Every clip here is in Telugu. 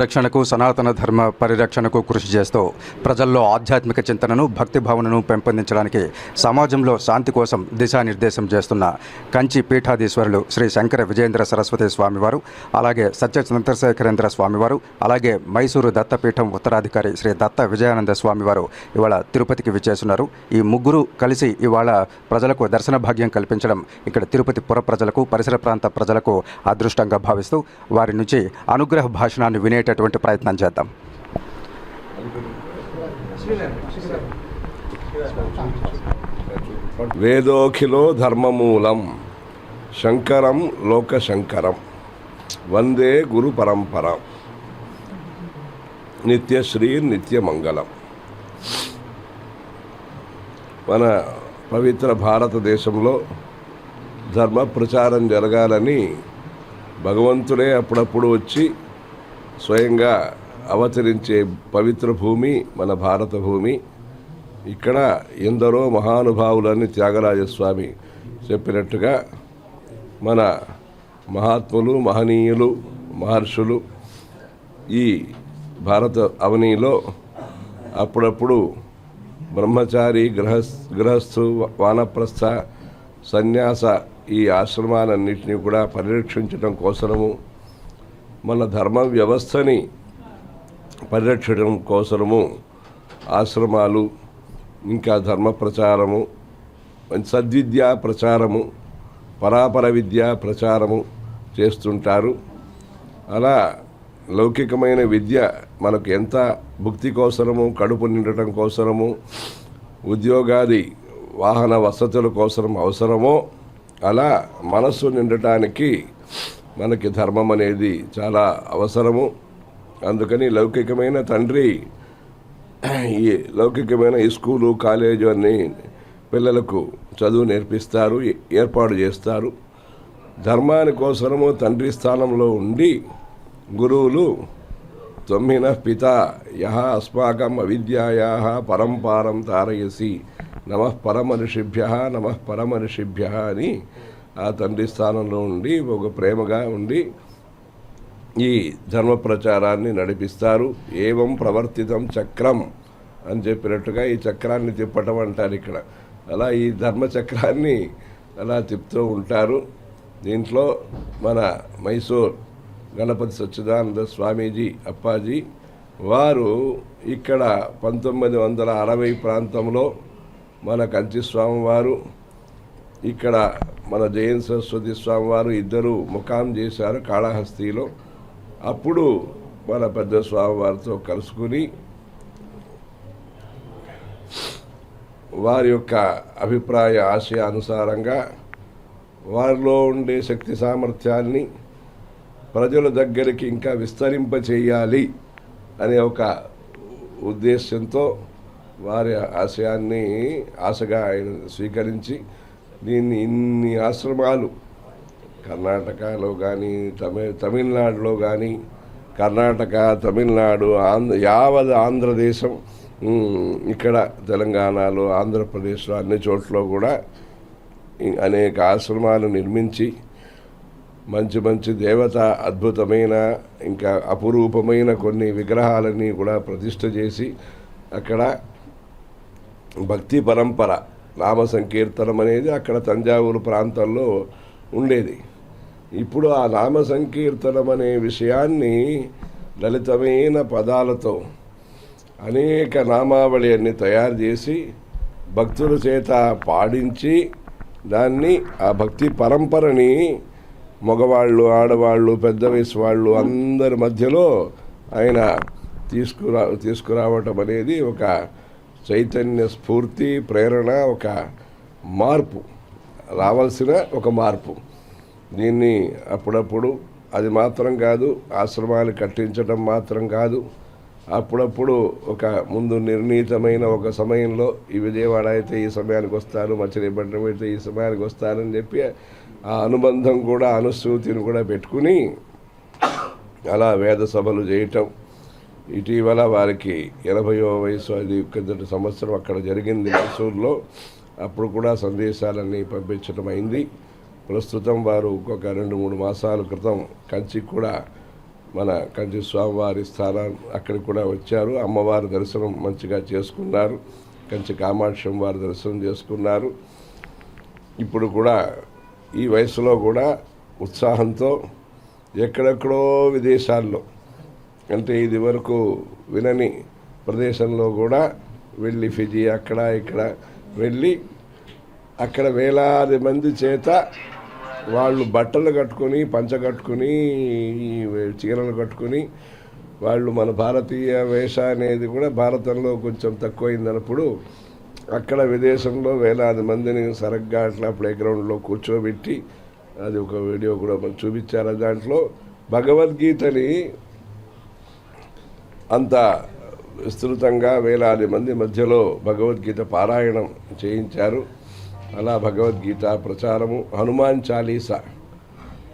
హిందూ రక్షణకు సనాతన ధర్మ పరిరక్షణకు కృషి చేస్తూ ప్రజల్లో ఆధ్యాత్మిక చింతనను భక్తి భావనను పెంపొందించడానికి సమాజంలో శాంతి కోసం దిశానిర్దేశం చేస్తున్న కంచి పీఠాధీశ్వరులు శ్రీ శంకర విజయేంద్ర సరస్వతి స్వామివారు అలాగే సత్య చంద్రశేఖరేంద్ర స్వామివారు అలాగే మైసూరు దత్తపీఠం ఉత్తరాధికారి శ్రీ దత్త విజయానంద స్వామివారు ఇవాళ తిరుపతికి విచ్చేస్తున్నారు. ఈ ముగ్గురు కలిసి ఇవాళ ప్రజలకు దర్శన భాగ్యం కల్పించడం ఇక్కడ తిరుపతి పుర ప్రజలకు పరిసర ప్రాంత ప్రజలకు అదృష్టంగా భావిస్తూ వారి నుంచి అనుగ్రహ భాషణాన్ని వినేటటువంటి ప్రయత్నం చేద్దాం. వేదోఖిలో ధర్మమూలం శంకరం లోకశంకరం వందే గురు పరంపర నిత్యశ్రీ నిత్యమంగళం మన పవిత్ర భారతదేశంలో ధర్మ ప్రచారం జరగాలని భగవంతుడే అప్పుడప్పుడు వచ్చి స్వయంగా అవతరించే పవిత్ర భూమి మన భారత భూమి. ఇక్కడ ఎందరో మహానుభావులని త్యాగరాజస్వామి చెప్పినట్టుగా మన మహాత్ములు మహనీయులు మహర్షులు ఈ భారత అవనీలో అప్పుడప్పుడు బ్రహ్మచారి గృహస్ గృహస్థు వానప్రస్థ సన్యాస ఈ ఆశ్రమాలన్నింటినీ కూడా పరిరక్షించడం కోసము మన ధర్మ వ్యవస్థని పరిరక్షించడం కోసము ఆశ్రమాలు ఇంకా ధర్మ ప్రచారము సద్విద్యా ప్రచారము పరాపర విద్యా ప్రచారము చేస్తుంటారు. అలా లౌకికమైన విద్య మనకు ఎంత భుక్తి కోసరము కడుపు నిండటం కోసరము ఉద్యోగాది వాహన వసతుల కోసం అవసరమో అలా మనస్సు నిండటానికి మనకి ధర్మం అనేది చాలా అవసరము. అందుకని లౌకికమైన తండ్రి ఈ లౌకికమైన ఈ స్కూలు కాలేజు అన్ని పిల్లలకు చదువు నేర్పిస్తారు ఏర్పాటు చేస్తారు. ధర్మాని కోసము తండ్రి స్థానంలో ఉండి గురువులు తొమ్మిన పిత యహ అస్మాకం అవిద్యాయా పరంపారం తారయసి. నమ పరమనుషిభ్య నమ పరమనుషిభ్య అని ఆ తండ్రి స్థానంలో ఉండి ఒక ప్రేమగా ఉండి ఈ ధర్మ ప్రచారాన్ని నడిపిస్తారు. ఏవం ప్రవర్తితం చక్రం అని చెప్పినట్టుగా ఈ చక్రాన్ని తిప్పటం అంటారు ఇక్కడ. అలా ఈ ధర్మ చక్రాన్ని అలా తిప్పుతూ ఉంటారు. దీంట్లో మన మైసూర్ గణపతి సచ్చిదానంద స్వామీజీ అప్పాజీ వారు ఇక్కడ పంతొమ్మిది వందల అరవై ప్రాంతంలో మన కంచి స్వామివారు ఇక్కడ మన జయన్ సరస్వతి స్వామి వారు ఇద్దరు ముఖాం చేశారు కాళహస్తిలో. అప్పుడు మన పెద్ద స్వామివారితో కలుసుకుని వారి యొక్క అభిప్రాయ ఆశయానుసారంగా వారిలో ఉండే శక్తి సామర్థ్యాన్ని ప్రజల దగ్గరికి ఇంకా విస్తరింప చేయాలి అనే ఒక ఉద్దేశంతో వారి ఆశయాన్ని ఆశగా ఆయన స్వీకరించి దీన్ని ఇన్ని ఆశ్రమాలు. కర్ణాటకలో కానీ తమిళ తమిళనాడులో కానీ కర్ణాటక తమిళనాడు ఆంధ్ర యావత్ ఆంధ్రదేశం ఇక్కడ తెలంగాణలో ఆంధ్రప్రదేశ్లో అన్ని చోట్ల కూడా అనేక ఆశ్రమాలు నిర్మించి మంచి మంచి దేవత అద్భుతమైన ఇంకా అపురూపమైన కొన్ని విగ్రహాలని కూడా ప్రతిష్ట చేసి అక్కడ భక్తి పరంపర నామ సంకీర్తనం అనేది అక్కడ తంజావూరు ప్రాంతంలో ఉండేది. ఇప్పుడు ఆ నామ సంకీర్తనం అనే విషయాన్ని లలితమైన పదాలతో అనేక నామావళి అన్ని తయారు చేసి భక్తుల చేత పాడించి దాన్ని ఆ భక్తి పరంపరని మగవాళ్ళు ఆడవాళ్ళు పెద్ద వయసు వాళ్ళు అందరి మధ్యలో ఆయన తీసుకురా తీసుకురావటం అనేది ఒక చైతన్య స్ఫూర్తి ప్రేరణ ఒక మార్పు. రావాల్సిన ఒక మార్పు. దీన్ని అప్పుడప్పుడు అది మాత్రం కాదు ఆశ్రమాలు కట్టించడం మాత్రం కాదు. అప్పుడప్పుడు ఒక ముందు నిర్ణీతమైన ఒక సమయంలో ఈ విజయవాడ అయితే ఈ సమయానికి వస్తారు మచిలీపట్నం అయితే ఈ సమయానికి వస్తారని చెప్పి ఆ అనుబంధం కూడా అనుసూతిని కూడా పెట్టుకుని అలా వేద సభలు చేయటం. ఇటీవల వారికి ఎనభైవ వయసు అది కిందటి సంవత్సరం అక్కడ జరిగింది మైసూరులో. అప్పుడు కూడా సందేశాలన్నీ పంపించడం అయింది. ప్రస్తుతం వారు ఇంకొక రెండు మూడు మాసాల క్రితం కంచి కూడా మన కంచి స్వామివారి స్థానం అక్కడికి కూడా వచ్చారు. అమ్మవారి దర్శనం మంచిగా చేసుకున్నారు. కంచి కామాక్షం వారి దర్శనం చేసుకున్నారు. ఇప్పుడు కూడా ఈ వయసులో కూడా ఉత్సాహంతో ఎక్కడెక్కడో విదేశాల్లో అంటే ఇది వరకు వినని ప్రదేశంలో కూడా వెళ్ళి ఫిజీ అక్కడ ఇక్కడ వెళ్ళి అక్కడ వేలాది మంది చేత వాళ్ళు బట్టలు కట్టుకొని పంచ కట్టుకొని చీరలు కట్టుకొని వాళ్ళు మన భారతీయ వేష అనేది కూడా భారతంలో కొంచెం తక్కువైందన్నప్పుడు అక్కడ విదేశంలో వేలాది మందిని సరగ్గా అట్లా ప్లేగ్రౌండ్లో కూర్చోబెట్టి అది ఒక వీడియో కూడా మనం చూపించారు. దాంట్లో భగవద్గీతని అంత విస్తృతంగా వేలాది మంది మధ్యలో భగవద్గీత పారాయణం చేయించారు. అలా భగవద్గీత ప్రచారము హనుమాన్ చాలీసా.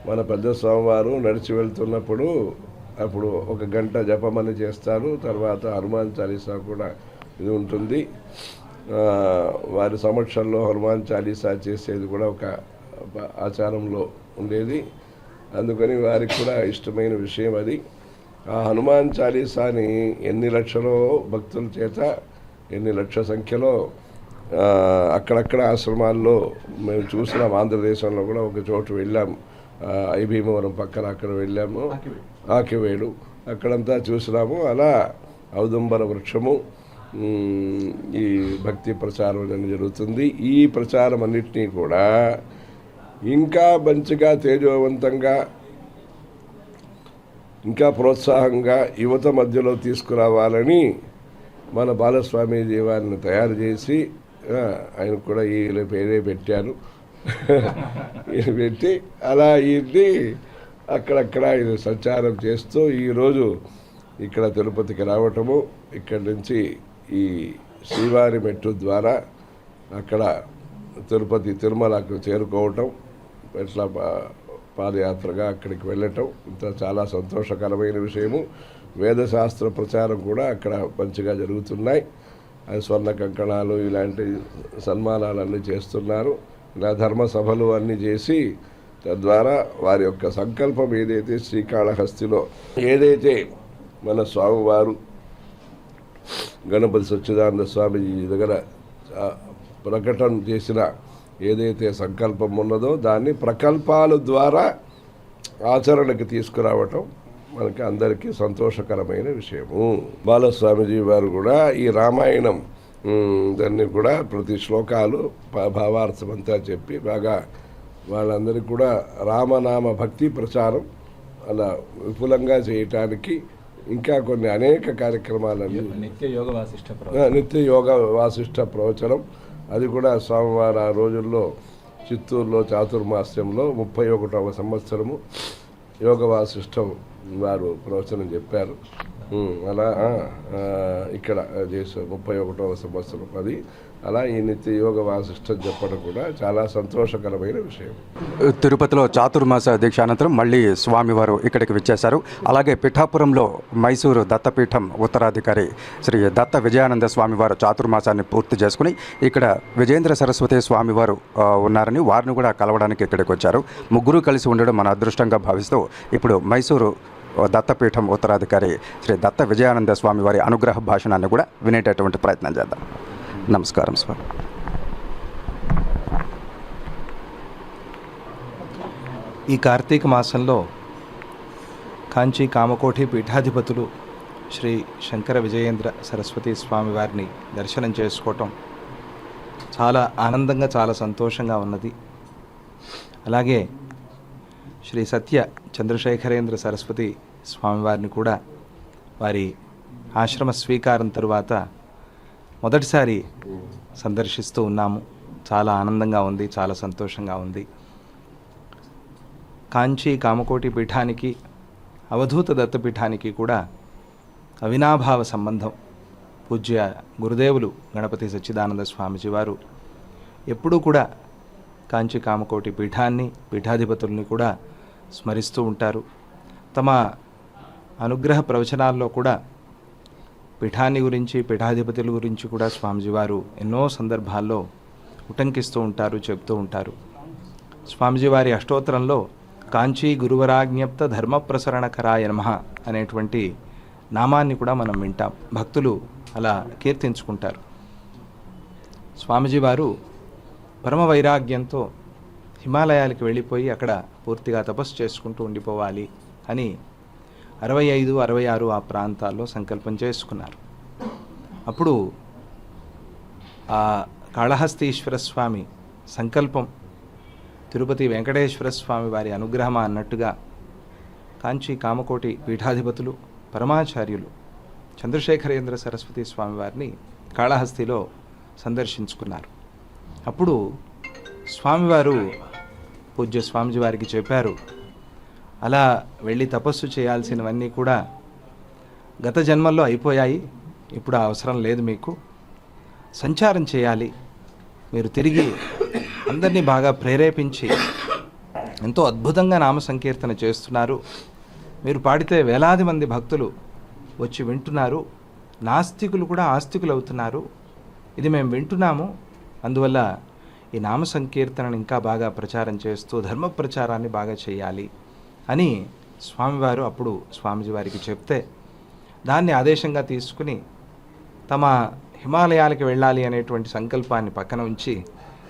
మన పెద్ద స్వామివారు నడిచి వెళ్తున్నప్పుడు అప్పుడు ఒక గంట జపమని చేస్తారు. తర్వాత హనుమాన్ చాలీసా కూడా ఇది ఉంటుంది. వారి సమక్షంలో హనుమాన్ చాలీసా చేసేది కూడా ఒక ఆచారంలో ఉండేది. అందుకని వారికి కూడా ఇష్టమైన విషయం అది. ఆ హనుమాన్ చాలీసాని ఎన్ని లక్షలో భక్తుల చేత ఎన్ని లక్ష సంఖ్యలో అక్కడక్కడ ఆశ్రమాల్లో మేము చూసినాం ఆంధ్రదేశంలో కూడా ఒక చోటు వెళ్ళాం. ఐభీమవరం పక్కన అక్కడ వెళ్ళాము. ఆకివేడు. అక్కడంతా చూసినాము. అలా ఔదుంబర వృక్షము ఈ భక్తి ప్రచారం అనేది జరుగుతుంది. ఈ ప్రచారం అన్నిటినీ కూడా ఇంకా మంచిగా తేజవంతంగా ఇంకా ప్రోత్సాహంగా యువత మధ్యలో తీసుకురావాలని మన బాలస్వామీజీ వారిని తయారు చేసి ఆయన కూడా ఈ పేరే పెట్టారు. ఈయన పెట్టి అలా ఇది అక్కడక్కడ ఇది సంచారం చేస్తూ ఈరోజు ఇక్కడ తిరుపతికి రావటము ఇక్కడి నుంచి ఈ శ్రీవారి మెట్టు ద్వారా అక్కడ తిరుపతి తిరుమలకు చేరుకోవటం ఇట్లా పాదయాత్రగా అక్కడికి వెళ్ళటం ఇంత చాలా సంతోషకరమైన విషయము. వేదశాస్త్ర ప్రచారం కూడా అక్కడ మంచిగా జరుగుతున్నాయి. స్వర్ణ కంకణాలు ఇలాంటి సన్మానాలన్నీ చేస్తున్నారు. ఇలా ధర్మ సభలు అన్నీ చేసి తద్వారా వారి యొక్క సంకల్పం ఏదైతే శ్రీకాళహస్తిలో ఏదైతే మన స్వామివారు గణపతి సచ్చిదానంద స్వామి దగ్గర ప్రకటన చేసిన ఏదైతే సంకల్పం ఉన్నదో దాన్ని ప్రకల్పాల ద్వారా ఆచరణకి తీసుకురావటం మనకి అందరికీ సంతోషకరమైన విషయము. బాలస్వామిజీ వారు కూడా ఈ రామాయణం దాన్ని కూడా ప్రతి శ్లోకాలు భావార్థం అంతా చెప్పి బాగా వాళ్ళందరికీ కూడా రామనామ భక్తి ప్రచారం అలా విపులంగా చేయటానికి ఇంకా కొన్ని అనేక కార్యక్రమాలన్నీ నిత్య యోగ వాసిష్ట నిత్య యోగ వాసిష్ట ప్రవచనం అది కూడా స్వామివారు ఆ రోజుల్లో చిత్తూరులో చాతుర్మాస్యంలో ముప్పై ఒకటవ సంవత్సరము యోగ వాసిష్టం వారు ప్రవచనం చెప్పారు. అలా ఇక్కడ చేశారు ముప్పై ఒకటవ సంవత్సరం అది. అలా ఈ నిత్య యోగ వాసిష్టం చెప్పడం కూడా చాలా సంతోషకరమైన విషయం. తిరుపతిలో చాతుర్మాస దీక్ష అనంతరం మళ్ళీ స్వామివారు ఇక్కడికి విచ్చేశారు. అలాగే పిఠాపురంలో మైసూరు దత్తపీఠం ఉత్తరాధికారి శ్రీ దత్త విజయానంద స్వామివారు చాతుర్మాసాన్ని పూర్తి చేసుకుని ఇక్కడ విజేంద్ర సరస్వతి స్వామివారు ఉన్నారని వారిని కూడా కలవడానికి ఇక్కడికి వచ్చారు. ముగ్గురు కలిసి ఉండడం మన అదృష్టంగా భావిస్తూ ఇప్పుడు మైసూరు దత్తపీఠం ఉత్తరాధికారి శ్రీ దత్త విజయానంద స్వామి వారి అనుగ్రహ భాషణాన్ని కూడా వినేటటువంటి ప్రయత్నం చేద్దాం. నమస్కారం స్వామి ఈ కార్తీక మాసంలో కాంచీ కామకోటి పీఠాధిపతులు శ్రీ శంకర విజయేంద్ర సరస్వతి స్వామి వారిని దర్శనం చేసుకోవటం చాలా ఆనందంగా చాలా సంతోషంగా ఉన్నది. అలాగే శ్రీ సత్య చంద్రశేఖరేంద్ర సరస్వతి స్వామివారిని కూడా వారి ఆశ్రమ స్వీకారం తరువాత మొదటిసారి సందర్శిస్తూ ఉన్నాము. చాలా ఆనందంగా ఉంది చాలా సంతోషంగా ఉంది. కాంచీ కామకోటి పీఠానికి అవధూత దత్తపీఠానికి కూడా అవినాభావ సంబంధం. పూజ్య గురుదేవులు గణపతి సచ్చిదానంద స్వామిజీ వారు ఎప్పుడూ కూడా కాంచీ కామకోటి పీఠాన్ని పీఠాధిపతుల్ని కూడా స్మరిస్తూ ఉంటారు. తమ అనుగ్రహ ప్రవచనాల్లో కూడా పీఠాన్ని గురించి పీఠాధిపతుల గురించి కూడా స్వామిజీ వారు ఎన్నో సందర్భాల్లో ఉటంకిస్తూ ఉంటారు చెప్తూ ఉంటారు. స్వామిజీ వారి అష్టోత్తరంలో కాంచీ గురువరాజ్ఞప్త ధర్మ ప్రసరణకరాయ నమ అనేటువంటి నామాన్ని కూడా మనం వింటాం. భక్తులు అలా కీర్తించుకుంటారు. స్వామిజీ వారు పరమ వైరాగ్యంతో హిమాలయాలకు వెళ్ళిపోయి అక్కడ పూర్తిగా తపస్సు చేసుకుంటూ ఉండిపోవాలి అని అరవై ఐదు అరవై ఆరు ఆ ప్రాంతాల్లో సంకల్పం చేసుకున్నారు. అప్పుడు ఆ కాళహస్తీశ్వర స్వామి సంకల్పం తిరుపతి వెంకటేశ్వర స్వామి వారి అనుగ్రహమా అన్నట్టుగా కాంచి కామకోటి పీఠాధిపతులు పరమాచార్యులు చంద్రశేఖరేంద్ర సరస్వతి స్వామి వారిని కాళహస్తిలో సందర్శించుకున్నారు. అప్పుడు స్వామివారు పూజ్య స్వామిజీ వారికి చెప్పారు అలా వెళ్ళి తపస్సు చేయాల్సినవన్నీ కూడా గత జన్మల్లో అయిపోయాయి. ఇప్పుడు అవసరం లేదు మీకు. సంచారం చేయాలి. మీరు తిరిగి అందరినీ బాగా ప్రేరేపించి ఎంతో అద్భుతంగా నామ సంకీర్తన చేస్తున్నారు. మీరు పాడితే వేలాది మంది భక్తులు వచ్చి వింటున్నారు. నాస్తికులు కూడా ఆస్తికులు అవుతున్నారు ఇది మేము వింటున్నాము. అందువల్ల ఈ నామ సంకీర్తనను ఇంకా బాగా ప్రచారం చేస్తూ ధర్మ ప్రచారాన్ని బాగా చేయాలి. అని స్వామివారు అప్పుడు స్వామిజీ వారికి చెప్తే దాన్ని ఆదేశంగా తీసుకుని తమ హిమాలయాలకు వెళ్ళాలి అనేటువంటి సంకల్పాన్ని పక్కన ఉంచి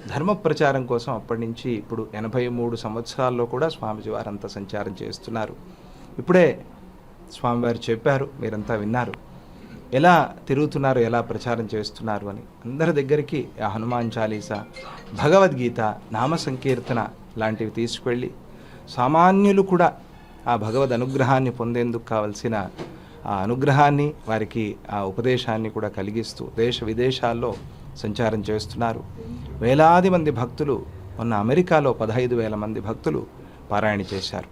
ధర్మ ప్రచారం కోసం అప్పటి నుంచి ఇప్పుడు ఎనభై మూడు సంవత్సరాల్లో కూడా స్వామిజీ వారంతా సంచారం చేస్తున్నారు. ఇప్పుడే స్వామివారు చెప్పారు మీరంతా విన్నారు. ఎలా తిరుగుతున్నారు ఎలా ప్రచారం చేస్తున్నారు అని. అందరి దగ్గరికి ఆ హనుమాన్ చాలీసా భగవద్గీత నామ సంకీర్తన లాంటివి తీసుకువెళ్ళి సామాన్యులు కూడా ఆ భగవద్ అనుగ్రహాన్ని పొందేందుకు కావలసిన ఆ అనుగ్రహాన్ని వారికి ఆ ఉపదేశాన్ని కూడా కలిగిస్తూ దేశ విదేశాల్లో సంచారం చేస్తున్నారు. వేలాది మంది భక్తులు మొన్న అమెరికాలో పదహైదు వేల మంది భక్తులు పారాయణ చేశారు.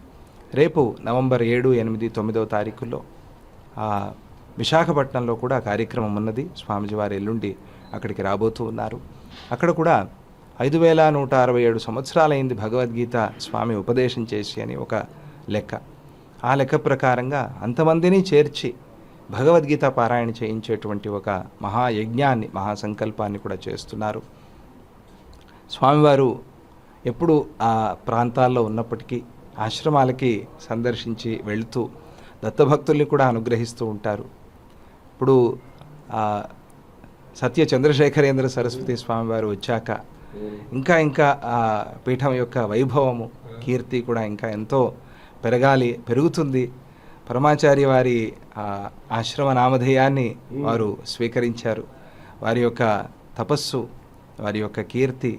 రేపు నవంబర్ ఏడు ఎనిమిది తొమ్మిదవ తారీఖుల్లో ఆ విశాఖపట్నంలో కూడా కార్యక్రమం ఉన్నది. స్వామిజీ వారు ఎల్లుండి అక్కడికి రాబోతూ ఉన్నారు. అక్కడ కూడా ఐదు వేల నూట అరవై ఏడు సంవత్సరాలైంది భగవద్గీత స్వామి ఉపదేశం చేసి అని ఒక లెక్క. ఆ లెక్క ప్రకారంగా అంతమందిని చేర్చి భగవద్గీత పారాయణ చేయించేటువంటి ఒక మహాయజ్ఞాన్ని మహాసంకల్పాన్ని కూడా చేస్తున్నారు. స్వామివారు ఎప్పుడు ఆ ప్రాంతాల్లో ఉన్నప్పటికీ ఆశ్రమాలకి సందర్శించి వెళుతూ దత్తభక్తుల్ని కూడా అనుగ్రహిస్తూ ఉంటారు. ఇప్పుడు సత్య చంద్రశేఖరేంద్ర సరస్వతి స్వామివారు వచ్చాక ఇంకా ఇంకా ఆ పీఠం యొక్క వైభవము కీర్తి కూడా ఇంకా ఎంతో పెరగాలి పెరుగుతుంది. పరమాచార్య వారి ఆశ్రమ నామధేయాన్ని వారు స్వీకరించారు. వారి యొక్క తపస్సు వారి యొక్క కీర్తి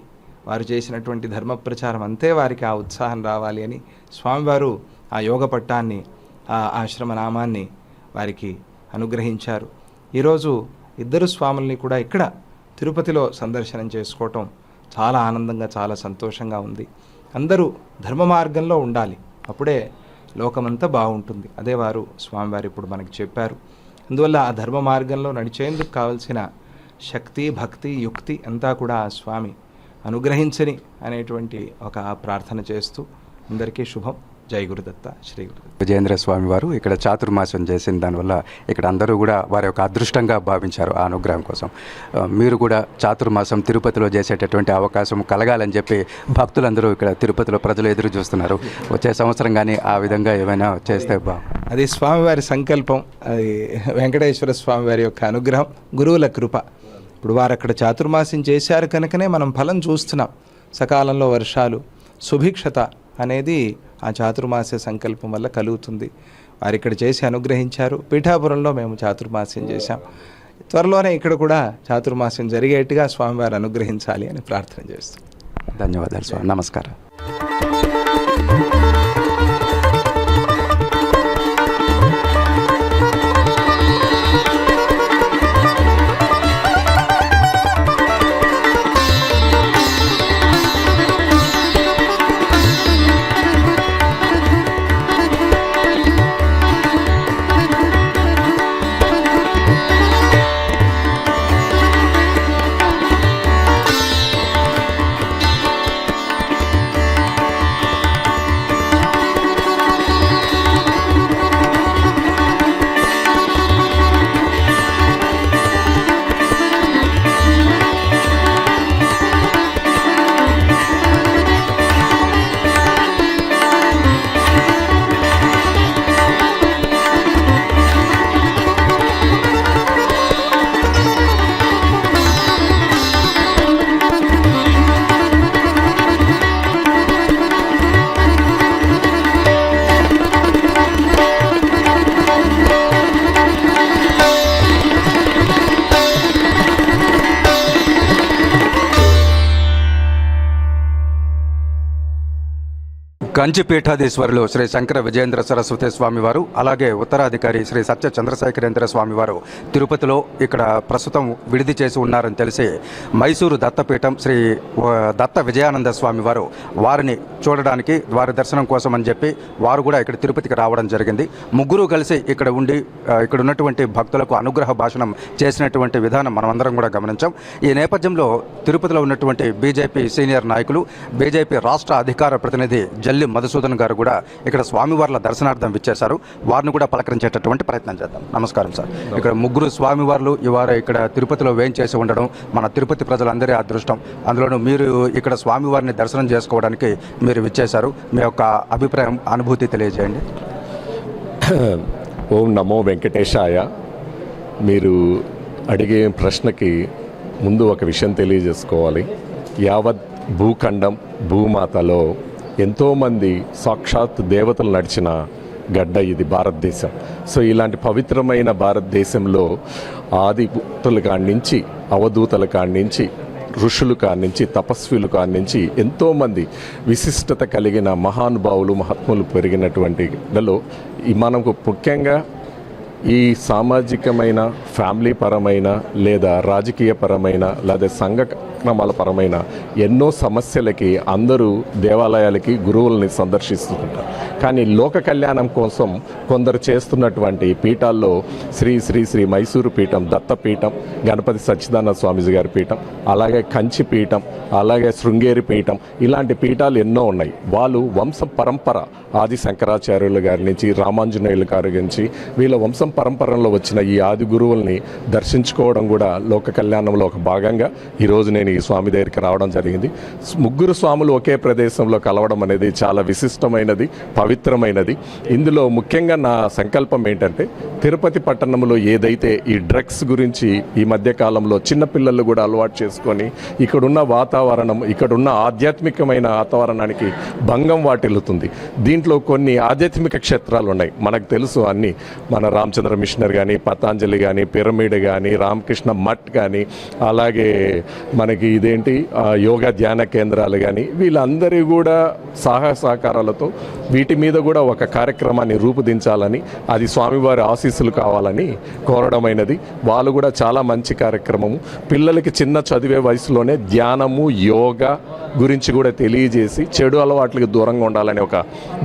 వారు చేసినటువంటి ధర్మ ప్రచారం అంతే వారికి ఆ ఉత్సాహం రావాలి అని స్వామివారు ఆ యోగ పట్టాన్ని ఆ ఆశ్రమ నామాన్ని వారికి అనుగ్రహించారు. ఈరోజు ఇద్దరు స్వాముల్ని కూడా ఇక్కడ తిరుపతిలో సందర్శనం చేసుకోవటం చాలా ఆనందంగా చాలా సంతోషంగా ఉంది. అందరూ ధర్మ మార్గంలో ఉండాలి. అప్పుడే లోకమంతా బాగుంటుంది. అదే వారు స్వామివారు ఇప్పుడు మనకి చెప్పారు. అందువల్ల ఆ ధర్మ మార్గంలో నడిచేందుకు కావలసిన శక్తి భక్తి యుక్తి అంతా కూడా ఆ స్వామి అనుగ్రహించని అనేటువంటి ఒక ప్రార్థన చేస్తూ అందరికీ శుభం. జై గురుదత్త శ్రీ గురుదత్త. విజయేంద్ర స్వామి వారు ఇక్కడ చాతుర్మాసం చేసిన దానివల్ల ఇక్కడ అందరూ కూడా వారి యొక్క అదృష్టంగా భావించారు ఆ అనుగ్రహం కోసం. మీరు కూడా చాతుర్మాసం తిరుపతిలో చేసేటటువంటి అవకాశం కలగాలని చెప్పి భక్తులందరూ ఇక్కడ తిరుపతిలో ప్రజలు ఎదురు చూస్తున్నారు. వచ్చే సంవత్సరం కానీ ఆ విధంగా ఏమైనా చేస్తే బా అది స్వామివారి సంకల్పం అది వెంకటేశ్వర స్వామివారి యొక్క అనుగ్రహం గురువుల కృప. ఇప్పుడు వారు అక్కడ చాతుర్మాసం చేశారు కనుకనే మనం ఫలం చూస్తున్నాం. సకాలంలో వర్షాలు సుభిక్షత అనేది ఆ చాతుర్మాస సంకల్పం వల్ల కలుగుతుంది. వారు ఇక్కడ చేసి అనుగ్రహించారు. పీఠాపురంలో మేము చాతుర్మాస్యం చేశాం. త్వరలోనే ఇక్కడ కూడా చాతుర్మాస్యం జరిగేట్టుగా స్వామివారు అనుగ్రహించాలి అని ప్రార్థన చేస్తాం ధన్యవాదాలు స్వామి. నమస్కారం. కంచి పీఠాధీశ్వరులు శ్రీ శంకర విజయేంద్ర సరస్వతి స్వామివారు అలాగే ఉత్తరాధికారి శ్రీ సత్య చంద్రశేఖరేంద్ర స్వామివారు తిరుపతిలో ఇక్కడ ప్రస్తుతం విడిది చేసి ఉన్నారని తెలిసి మైసూరు దత్తపీఠం శ్రీ దత్త విజయానంద స్వామివారు వారిని చూడడానికి వారి దర్శనం కోసం అని చెప్పి వారు కూడా ఇక్కడ తిరుపతికి రావడం జరిగింది. ముగ్గురు కలిసి ఇక్కడ ఉండి ఇక్కడ ఉన్నటువంటి భక్తులకు అనుగ్రహ భాషణం చేసినటువంటి విధానం మనమందరం కూడా గమనించాం. ఈ నేపథ్యంలో తిరుపతిలో ఉన్నటువంటి బీజేపీ సీనియర్ నాయకులు బీజేపీ రాష్ట్ర అధికార ప్రతినిధి జల్లి మధుసూదన్ గారు కూడా ఇక్కడ స్వామివార్ల దర్శనార్థం విచ్చేశారు. వారిని కూడా పలకరించేటటువంటి ప్రయత్నం చేద్దాం. నమస్కారం సార్. ఇక్కడ ముగ్గురు స్వామివార్లు ఇవాళ ఇక్కడ తిరుపతిలో వేంచేసి ఉండడం మన తిరుపతి ప్రజలందరి అదృష్టం. అందులోనూ మీరు ఇక్కడ స్వామివారిని దర్శనం చేసుకోవడానికి మీరు విచ్చేశారు. మీ యొక్క అభిప్రాయం అనుభూతి తెలియజేయండి. ఓం నమో వెంకటేశాయ. మీరు అడిగే ప్రశ్నకి ముందు ఒక విషయం తెలియజేసుకోవాలి. యావత్ భూఖండం భూమాతలో ఎంతోమంది సాక్షాత్ దేవతలు నడిచిన గడ్డ ఇది భారతదేశం. సో ఇలాంటి పవిత్రమైన భారతదేశంలో ఆది భూతుల కాడి నుంచి అవధూతల కాడి నుంచి ఋషులు కాడి నుంచి తపస్విలు కాడి నుంచి ఎంతోమంది విశిష్టత కలిగిన మహానుభావులు మహాత్ములు పెరిగినటువంటి గలో ఈ మనకు ముఖ్యంగా ఈ సామాజికమైన ఫ్యామిలీ పరమైన లేదా రాజకీయ పరమైన లేదా సంఘక్రమాల పరమైన ఎన్నో సమస్యలకి అందరూ దేవాలయాలకి గురువుల్ని సందర్శిస్తుంటారు. కానీ లోక కళ్యాణం కోసం కొందరు చేస్తున్నటువంటి పీఠాల్లో శ్రీ శ్రీ శ్రీ మైసూరు పీఠం దత్తపీఠం గణపతి సచ్చిదానంద స్వామీజీ గారి పీఠం అలాగే కంచి పీఠం అలాగే శృంగేరి పీఠం ఇలాంటి పీఠాలు ఎన్నో ఉన్నాయి. వాళ్ళు వంశ పరంపర ఆది శంకరాచార్యుల గారి నుంచి రామాంజనేయుల గారి నుంచి వీళ్ళ వంశం పరంపరలో వచ్చిన ఈ ఆది గురువుల్ని దర్శించుకోవడం కూడా లోక కళ్యాణంలో ఒక భాగంగా ఈరోజు నేను ఈ స్వామి దగ్గరికి రావడం జరిగింది. ముగ్గురు స్వాములు ఒకే ప్రదేశంలో కలవడం అనేది చాలా విశిష్టమైనది పవిత్రమైనది. ఇందులో ముఖ్యంగా నా సంకల్పం ఏంటంటే తిరుపతి పట్టణంలో ఏదైతే ఈ డ్రగ్స్ గురించి ఈ మధ్యకాలంలో చిన్నపిల్లలు కూడా అలవాటు చేసుకొని ఇక్కడున్న వాతావరణం ఇక్కడున్న ఆధ్యాత్మికమైన వాతావరణానికి భంగం వాటిల్లుతుంది. దీంట్లో కొన్ని ఆధ్యాత్మిక క్షేత్రాలు ఉన్నాయి మనకు తెలుసు అన్ని. మన రామ్ రామచంద్ర మిషనర్ కానీ పతాంజలి కానీ పిరమిడ్ కానీ రామకృష్ణ మఠ్ కానీ అలాగే మనకి ఇదేంటి యోగా ధ్యాన కేంద్రాలు కానీ వీళ్ళందరి కూడా సహాయ సహకారాలతో వీటి మీద కూడా ఒక కార్యక్రమాన్ని రూపుదించాలని అది స్వామివారి ఆశీస్సులు కావాలని కోరడమైనది. వాళ్ళు కూడా చాలా మంచి కార్యక్రమము. పిల్లలకి చిన్న చదివే వయసులోనే ధ్యానము యోగా గురించి కూడా తెలియజేసి చెడు అలవాట్లకు దూరంగా ఉండాలని ఒక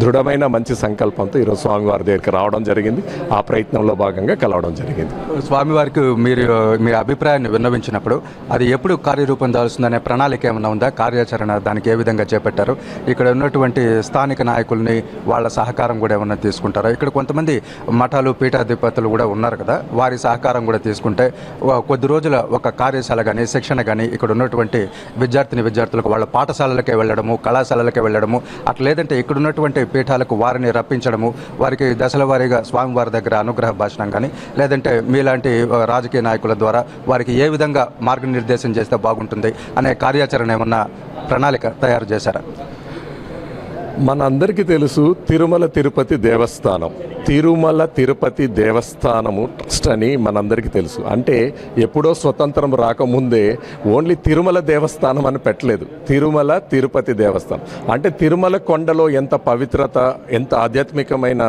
దృఢమైన మంచి సంకల్పంతో ఈరోజు స్వామివారి దగ్గరికి రావడం జరిగింది. ఆ ప్రయత్నం కార్యక్రమంలో భాగంగా కలవడం జరిగింది. స్వామివారికి మీరు మీ అభిప్రాయాన్ని విన్నవించినప్పుడు అది ఎప్పుడు కార్యరూపం దాల్సిందనే ప్రణాళిక ఏమైనా ఉందా? కార్యాచరణ దానికి ఏ విధంగా చేపట్టారు? ఇక్కడ ఉన్నటువంటి స్థానిక నాయకుల్ని వాళ్ళ సహకారం కూడా ఏమైనా తీసుకుంటారా? ఇక్కడ కొంతమంది మఠాలు పీఠాధిపతులు కూడా ఉన్నారు కదా వారి సహకారం కూడా తీసుకుంటే కొద్ది రోజుల ఒక కార్యశాల కానీ శిక్షణ కానీ ఇక్కడ ఉన్నటువంటి విద్యార్థిని విద్యార్థులకు వాళ్ళ పాఠశాలలకే వెళ్ళడము కళాశాలలకే వెళ్ళడము అట్లా లేదంటే ఇక్కడ ఉన్నటువంటి పీఠాలకు వారిని రప్పించడము వారికి దశల వారీగా స్వామివారి దగ్గర అనుగ్రహ భాషణం కానీ లేదంటే మీలాంటి రాజకీయ నాయకుల ద్వారా వారికి ఏ విధంగా మార్గనిర్దేశం చేస్తే బాగుంటుంది అనే కార్యాచరణ ఏమన్నా ప్రణాళిక తయారు చేశారా? మనందరికీ తెలుసు తిరుమల తిరుపతి దేవస్థానం. తిరుమల తిరుపతి దేవస్థానము ట్రస్ట్ అని మనందరికీ తెలుసు. అంటే ఎప్పుడో స్వతంత్రం రాకముందే ఓన్లీ తిరుమల దేవస్థానం అని పెట్టలేదు. తిరుమల తిరుపతి దేవస్థానం. అంటే తిరుమల కొండలో ఎంత పవిత్రత ఎంత ఆధ్యాత్మికమైన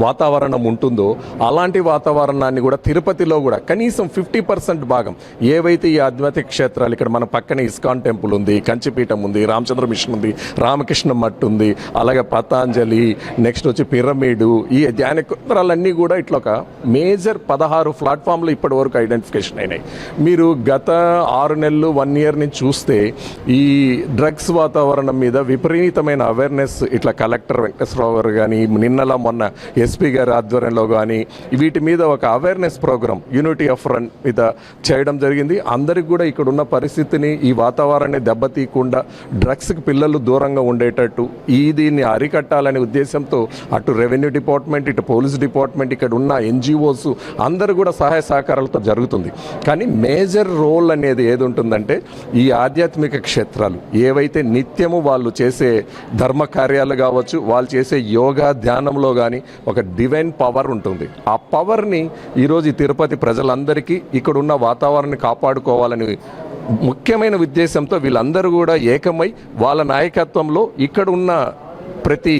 వాతావరణం ఉంటుందో అలాంటి వాతావరణాన్ని కూడా తిరుపతిలో కూడా కనీసం ఫిఫ్టీ పర్సెంట్ భాగం ఏవైతే ఈ ఆధ్యాత్మిక క్షేత్రాలు ఇక్కడ మన పక్కనే ఇస్కాన్ టెంపుల్ ఉంది కంచిపీఠం ఉంది రామచంద్ర మిషన్ ఉంది రామకృష్ణ మట్టు ఉంది అలాగే పతాంజలి నెక్స్ట్ వచ్చి పిరమిడు ఈ ధ్యాన కేంద్రాలన్నీ కూడా ఇట్లా ఒక మేజర్ పదహారు ప్లాట్ఫామ్లు ఇప్పటి వరకు ఐడెంటిఫికేషన్ అయినాయి. మీరు గత ఆరు నెలలు వన్ ఇయర్ నుంచి చూస్తే ఈ డ్రగ్స్ వాతావరణం మీద విపరీతమైన అవేర్నెస్ ఇట్లా కలెక్టర్ వెంకటేశ్వరరావు గారు కానీ నిన్నలా మొన్న ఎస్పీ గారి ఆధ్వర్యంలో కానీ వీటి మీద ఒక awareness program unity of run మీద చేయడం జరిగింది. అందరికి కూడా ఇక్కడ ఉన్న పరిస్థితిని ఈ వాతావరణాన్ని దెబ్బతీయకుండా డ్రగ్స్కి పిల్లలు దూరంగా ఉండేటట్టు ఇది దీన్ని అరికట్టాలనే ఉద్దేశంతో అటు రెవెన్యూ డిపార్ట్మెంట్ ఇటు పోలీస్ డిపార్ట్మెంట్ ఇక్కడ ఉన్న ఎన్జిఓస్ అందరూ కూడా సహాయ సహకారాలతో జరుగుతుంది. కానీ మేజర్ రోల్ అనేది ఏది ఉంటుందంటే ఈ ఆధ్యాత్మిక క్షేత్రాలు. ఏవైతే నిత్యము వాళ్ళు చేసే ధర్మ కార్యాలు కావచ్చు వాళ్ళు చేసే యోగా ధ్యానంలో కానీ ఒక డివైన్ పవర్ ఉంటుంది. ఆ పవర్ని ఈరోజు ఈ తిరుపతి ప్రజలందరికీ ఇక్కడ ఉన్న వాతావరణాన్ని కాపాడుకోవాలని ముఖ్యమైన ఉద్దేశంతో వీళ్ళందరూ కూడా ఏకమై వాళ్ళ నాయకత్వంలో ఇక్కడ ఉన్న ప్రతి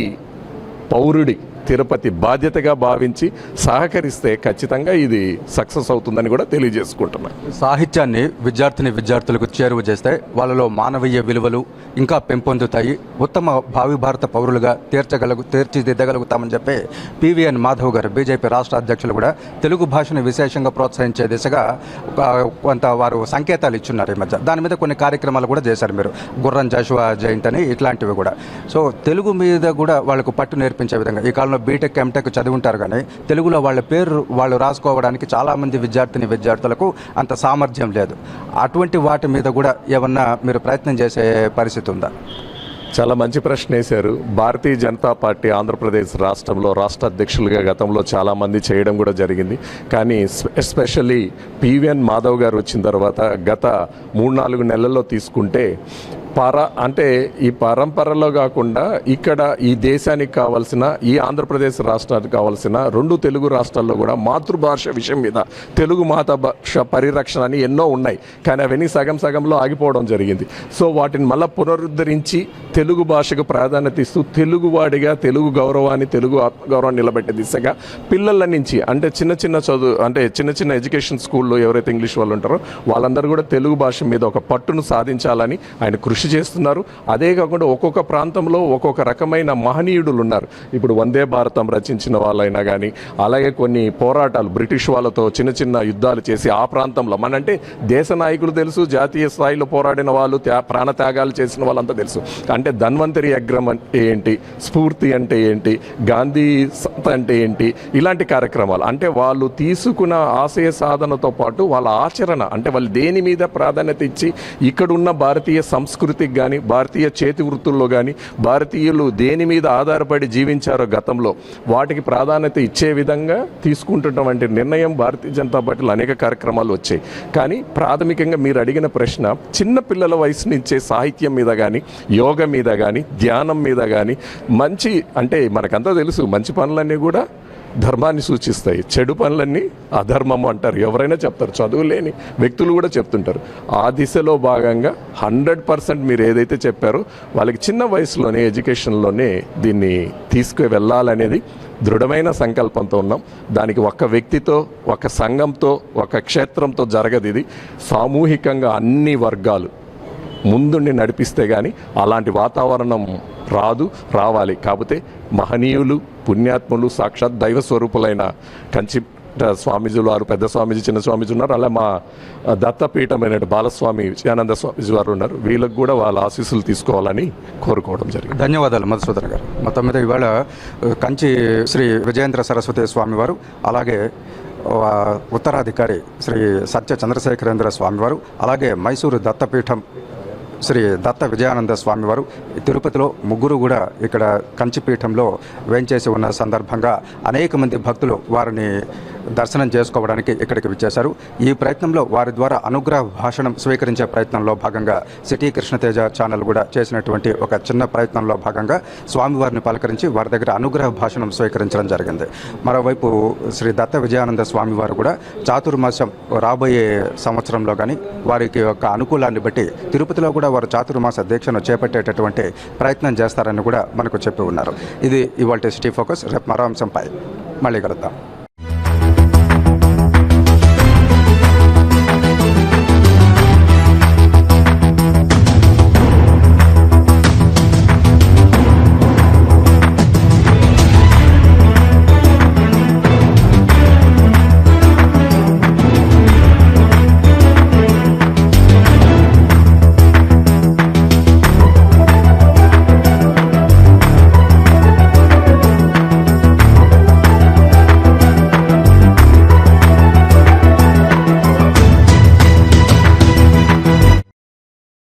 పౌరుడి తిరుపతి బాధ్యతగా భావించి సహకరిస్తే ఖచ్చితంగా ఇది సక్సెస్ అవుతుందని కూడా తెలియజేసుకుంటున్నాను సాహిత్యాన్ని విద్యార్థిని విద్యార్థులకు చేరువ చేస్తే వాళ్ళలో మానవీయ విలువలు ఇంకా పెంపొందుతాయి. ఉత్తమ భావి భారత పౌరులుగా తీర్చగలుగు తీర్చిదిద్దగలుగుతామని చెప్పి పివిఎన్ మాధవ్ గారు బీజేపీ రాష్ట్ర అధ్యక్షులు కూడా తెలుగు భాషను విశేషంగా ప్రోత్సహించే దిశగా కొంత వారు సంకేతాలు ఇచ్చున్నారు ఈ మధ్య. దాని మీద కొన్ని కార్యక్రమాలు కూడా చేశారు మీరు. గుర్రం జాషువా జయంతి అని ఇట్లాంటివి కూడా. సో తెలుగు మీద కూడా వాళ్ళకు పట్టు నేర్పించే విధంగా ఈ కాలంలో బీటెక్ ఎంటెక్ చదివి ఉంటారు కానీ తెలుగులో వాళ్ళ పేరు వాళ్ళు రాసుకోవడానికి చాలామంది విద్యార్థిని విద్యార్థులకు అంత సామర్థ్యం లేదు. అటువంటి వాటి మీద కూడా ఏమన్నా మీరు ప్రయత్నం చేసే పరిస్థితి ఉందా? చాలా మంచి ప్రశ్న వేశారు. భారతీయ జనతా పార్టీ ఆంధ్రప్రదేశ్ రాష్ట్రంలో రాష్ట్ర అధ్యక్షులుగా గతంలో చాలామంది చేయడం కూడా జరిగింది. కానీ ఎస్పెషల్లీ పివిఎన్ మాధవ్ గారు వచ్చిన తర్వాత గత మూడు నాలుగు నెలల్లో తీసుకుంటే పర అంటే ఈ పరంపరలో కాకుండా ఇక్కడ ఈ దేశానికి కావాల్సిన ఈ ఆంధ్రప్రదేశ్ రాష్ట్రానికి కావాల్సిన రెండు తెలుగు రాష్ట్రాల్లో కూడా మాతృభాష విషయం మీద తెలుగు మాత భాష పరిరక్షణ అని ఎన్నో ఉన్నాయి. కానీ అవన్నీ సగం సగంలో ఆగిపోవడం జరిగింది. సో వాటిని మళ్ళీ పునరుద్ధరించి తెలుగు భాషకు ప్రాధాన్యత ఇస్తూ తెలుగువాడిగా తెలుగు గౌరవాన్ని తెలుగు ఆత్మగౌరవాన్ని నిలబెట్టే దిశగా పిల్లల నుంచి అంటే చిన్న చిన్న చదువు అంటే చిన్న చిన్న ఎడ్యుకేషన్ స్కూల్లో ఎవరైతే ఇంగ్లీష్ వాళ్ళు ఉంటారో వాళ్ళందరూ కూడా తెలుగు భాష మీద ఒక పట్టును సాధించాలని ఆయన కృషి చేస్తున్నారు. అదే కాకుండా ఒక్కొక్క ప్రాంతంలో ఒక్కొక్క రకమైన మహనీయుడులు ఉన్నారు ఇప్పుడు వందే భారతం రచించిన వాళ్ళైనా కానీ అలాగే కొన్ని పోరాటాలు బ్రిటిష్ వాళ్ళతో చిన్న చిన్న యుద్ధాలు చేసి ఆ ప్రాంతంలో మన అంటే దేశ నాయకులు తెలుసు జాతీయ స్థాయిలో పోరాడిన వాళ్ళు త్యా ప్రాణ త్యాగాలు చేసిన వాళ్ళంతా తెలుసు. అంటే ధన్వంతరి అగ్రం అంటే ఏంటి స్ఫూర్తి అంటే ఏంటి గాంధీ సంత అంటే ఏంటి ఇలాంటి కార్యక్రమాలు. అంటే వాళ్ళు తీసుకున్న ఆశయ సాధనతో పాటు వాళ్ళ ఆచరణ అంటే వాళ్ళు దేని మీద ప్రాధాన్యత ఇచ్చి ఇక్కడున్న భారతీయ సంస్కృతి సంస్కృతికి కానీ భారతీయ చేతి వృత్తుల్లో కానీ భారతీయులు దేని మీద ఆధారపడి జీవించారో గతంలో వాటికి ప్రాధాన్యత ఇచ్చే విధంగా తీసుకుంటున్నటువంటి నిర్ణయం భారతీయ జనతా పార్టీలో అనేక కార్యక్రమాలు వచ్చాయి. కానీ ప్రాథమికంగా మీరు అడిగిన ప్రశ్న చిన్న పిల్లల వయసు నుంచే సాహిత్యం మీద కానీ యోగ మీద కానీ ధ్యానం మీద కానీ మంచి అంటే మనకంతా తెలుసు మంచి పనులన్నీ కూడా ధర్మాన్ని సూచిస్తాయి. చెడు పనులన్నీ అధర్మం అంటారు. ఎవరైనా చెప్తారు. చదువు లేని వ్యక్తులు కూడా చెప్తుంటారు. ఆ దిశలో భాగంగా హండ్రెడ్ పర్సెంట్ మీరు ఏదైతే చెప్పారో వాళ్ళకి చిన్న వయసులోనే ఎడ్యుకేషన్లోనే దీన్ని తీసుకు వెళ్ళాలనేది దృఢమైన సంకల్పంతో ఉన్నాం. దానికి ఒక వ్యక్తితో ఒక సంఘంతో ఒక క్షేత్రంతో జరగదు ఇది. సామూహికంగా అన్ని వర్గాలు ముందుండి నడిపిస్తే కానీ అలాంటి వాతావరణం రాదు రావాలి. కాకపోతే మహనీయులు పుణ్యాత్ములు సాక్షాత్ దైవ స్వరూపులైన కంచి స్వామీజీలు వారు పెద్ద స్వామీజీ చిన్న స్వామీజీ ఉన్నారు. అలా మా దత్తపీఠమైన బాలస్వామి విజయానంద స్వామీజీ వారు ఉన్నారు. వీళ్ళకు కూడా వాళ్ళ ఆశీస్సులు తీసుకోవాలని కోరుకోవడం జరిగింది. ధన్యవాదాలు మధుసూదన్ గారు. మొత్తం మీద ఇవాళ కంచి శ్రీ విజయేంద్ర సరస్వతి స్వామివారు అలాగే ఉత్తరాధికారి శ్రీ సత్య చంద్రశేఖరేంద్ర స్వామివారు అలాగే మైసూరు దత్తపీఠం శ్రీ దత్త విజయానంద స్వామివారు తిరుపతిలో ముగ్గురు కూడా ఇక్కడ కంచిపీఠంలో వేంచేసి ఉన్న సందర్భంగా అనేక మంది భక్తులు వారిని దర్శనం చేసుకోవడానికి ఇక్కడికి విచ్చేశారు. ఈ ప్రయత్నంలో వారి ద్వారా అనుగ్రహ భాషణం స్వీకరించే ప్రయత్నంలో భాగంగా సిటీ కృష్ణతేజ ఛానల్ కూడా చేసినటువంటి ఒక చిన్న ప్రయత్నంలో భాగంగా స్వామివారిని పలకరించి వారి దగ్గర అనుగ్రహ భాషణం స్వీకరించడం జరిగింది. మరోవైపు శ్రీ దత్త విజయానంద స్వామివారు కూడా చాతుర్మాసం రాబోయే సంవత్సరంలో కానీ వారికి యొక్క అనుకూలాన్ని బట్టి తిరుపతిలో కూడా కూడా వారు చాతుర్మాస దీక్షను చేపట్టేటటువంటి ప్రయత్నం చేస్తారని కూడా మనకు చెప్పి ఉన్నారు. ఇది ఇవాళ సిటీ ఫోకస్. రేపు మరో అంశంపై మళ్ళీ కలుద్దాం.